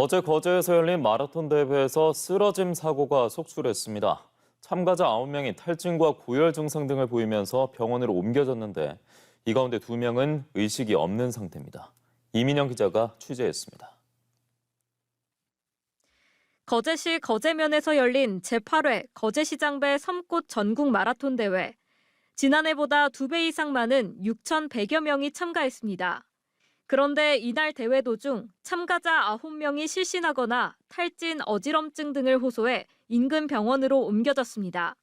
어제 거제에서 열린 마라톤 대회에서 쓰러짐 사고가 속출했습니다. 참가자 9명이 탈진과 고열 증상 등을 보이면서 병원으로 옮겨졌는데 이 가운데 2명은 의식이 없는 상태입니다. 이민영 기자가 취재했습니다. 거제시 거제면에서 열린 제8회 거제시장배 섬꽃 전국 마라톤 대회. 지난해보다 2배 이상 많은 6,100여 명이 참가했습니다. 그런데 이날 대회 도중 참가자 9명이 실신하거나 탈진, 어지럼증 등을 호소해 인근 병원으로 옮겨졌습니다.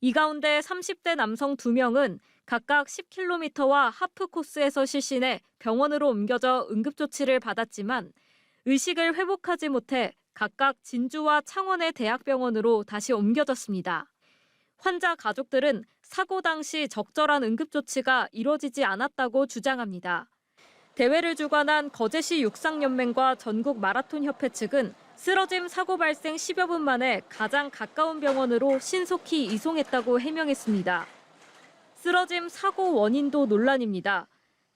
이 가운데 30대 남성 2명은 각각 10km와 하프 코스에서 실신해 병원으로 옮겨져 응급조치를 받았지만 의식을 회복하지 못해 각각 진주와 창원의 대학병원으로 다시 옮겨졌습니다. 환자 가족들은 사고 당시 적절한 응급조치가 이뤄지지 않았다고 주장합니다. 대회를 주관한 거제시 육상연맹과 전국 마라톤협회 측은 쓰러짐 사고 발생 10여 분 만에 가장 가까운 병원으로 신속히 이송했다고 해명했습니다. 쓰러짐 사고 원인도 논란입니다.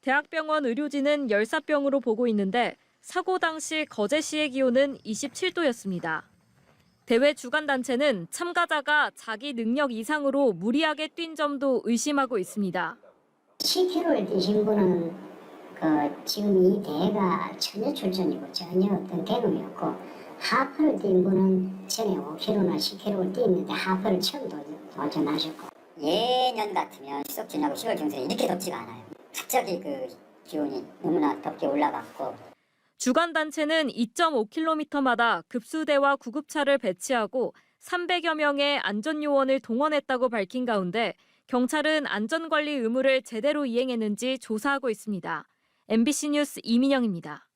대학병원 의료진은 열사병으로 보고 있는데 사고 당시 거제시의 기온은 27도였습니다. 대회 주관 단체는 참가자가 자기 능력 이상으로 무리하게 뛴 점도 의심하고 있습니다. 10km를 뛰신 분은 그 지금 이 대회가 전혀 출전이고 전혀 어떤 개념이 없고 하프를 뛴 분은 전에 5km나 10km를 뛰었는데 하프를 처음 도- 도전하셨고 예년 같으면 시속 지나고 10월 중순에 이렇게 덥지가 않아요. 갑자기 그 기온이 너무나 덥게 올라갔고 주관 단체는 2.5km마다 급수대와 구급차를 배치하고 300여 명의 안전요원을 동원했다고 밝힌 가운데 경찰은 안전관리 의무를 제대로 이행했는지 조사하고 있습니다. MBC 뉴스 이민영입니다.